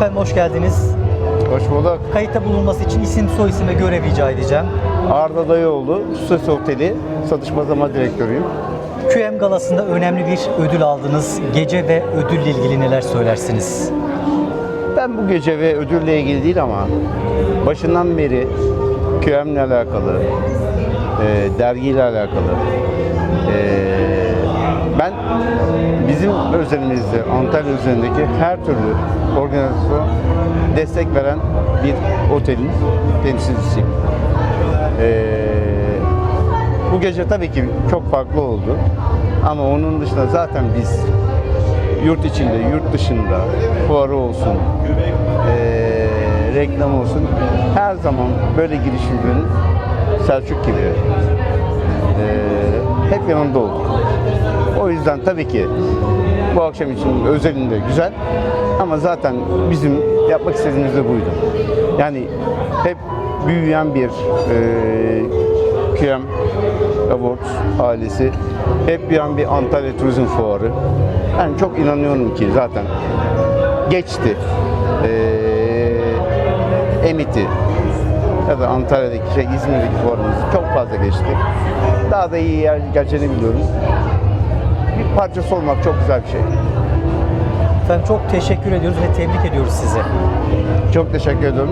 Efendim hoş geldiniz. Hoş bulduk. Kayıtta bulunması için isim, soy isim ve görev rica edeceğim. Arda Dayıoğlu, Süses Oteli, satış pazarlama direktörüyüm. QM galasında önemli bir ödül aldınız. Gece ve ödülle ilgili neler söylersiniz? Ben bu gece ve ödülle ilgili değil ama başından beri QM'le alakalı, e, dergiyle alakalı, e, ben bizim özelimizde, Antalya üzerindeki her türlü organizasyon destek veren bir otelin temsilcisiyim. E, bu gece tabii ki çok farklı oldu. Ama onun dışında zaten biz yurt içinde, yurt dışında fuarı olsun, eee reklam olsun her zaman böyle girişimlerin Selçuk gibi eee, hep yanında olduk. O yüzden tabii ki bu akşam için özelinde güzel ama zaten bizim yapmak istediğimiz de buydu. Yani hep büyüyen bir eee QM Awards ailesi hep an bir Antalya Turizm Fuarı. Ben çok inanıyorum ki zaten geçti. Ee, Emit'i ya da Antalya'daki şey İzmir'deki fuarımız çok fazla geçti. Daha da iyi yer geleceğini biliyorum. Bir parçası olmak çok güzel bir şey. Efendim çok teşekkür ediyoruz ve tebrik ediyoruz sizi. Çok teşekkür ediyorum.